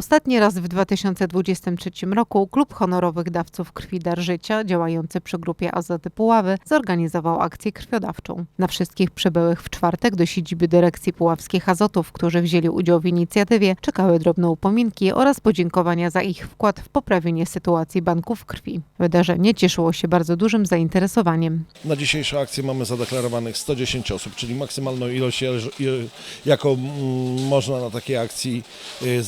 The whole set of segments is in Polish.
Ostatni raz w 2023 roku Klub Honorowych Dawców Krwi Dar Życia, działający przy grupie Azoty Puławy, zorganizował akcję krwiodawczą. Na wszystkich przybyłych w czwartek do siedziby dyrekcji puławskich Azotów, którzy wzięli udział w inicjatywie, czekały drobne upominki oraz podziękowania za ich wkład w poprawienie sytuacji banków krwi. Wydarzenie cieszyło się bardzo dużym zainteresowaniem. Na dzisiejszą akcję mamy zadeklarowanych 110 osób, czyli maksymalną ilość, jaką można na takiej akcji y,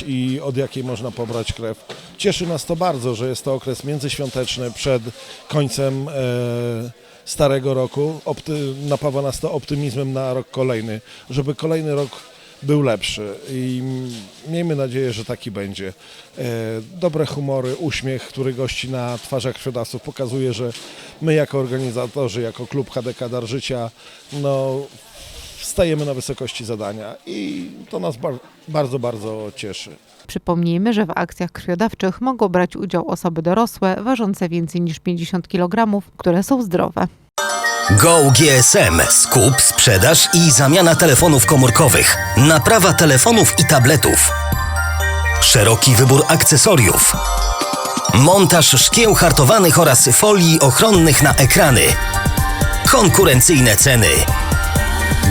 i od jakiej można pobrać krew. Cieszy nas to bardzo, że jest to okres międzyświąteczny przed końcem e, starego roku. Opty, napawa nas to optymizmem na rok kolejny, żeby kolejny rok był lepszy i miejmy nadzieję, że taki będzie. E, dobre humory, uśmiech, który gości na twarzach krwiodawców pokazuje, że my jako organizatorzy, jako klub HDK Dar Życia, no stajemy na wysokości zadania i to nas bar- bardzo, bardzo cieszy. Przypomnijmy, że w akcjach krwiodawczych mogą brać udział osoby dorosłe, ważące więcej niż 50 kg, które są zdrowe. Go GSM. Skup, sprzedaż i zamiana telefonów komórkowych. Naprawa telefonów i tabletów. Szeroki wybór akcesoriów. Montaż szkieł hartowanych oraz folii ochronnych na ekrany. Konkurencyjne ceny.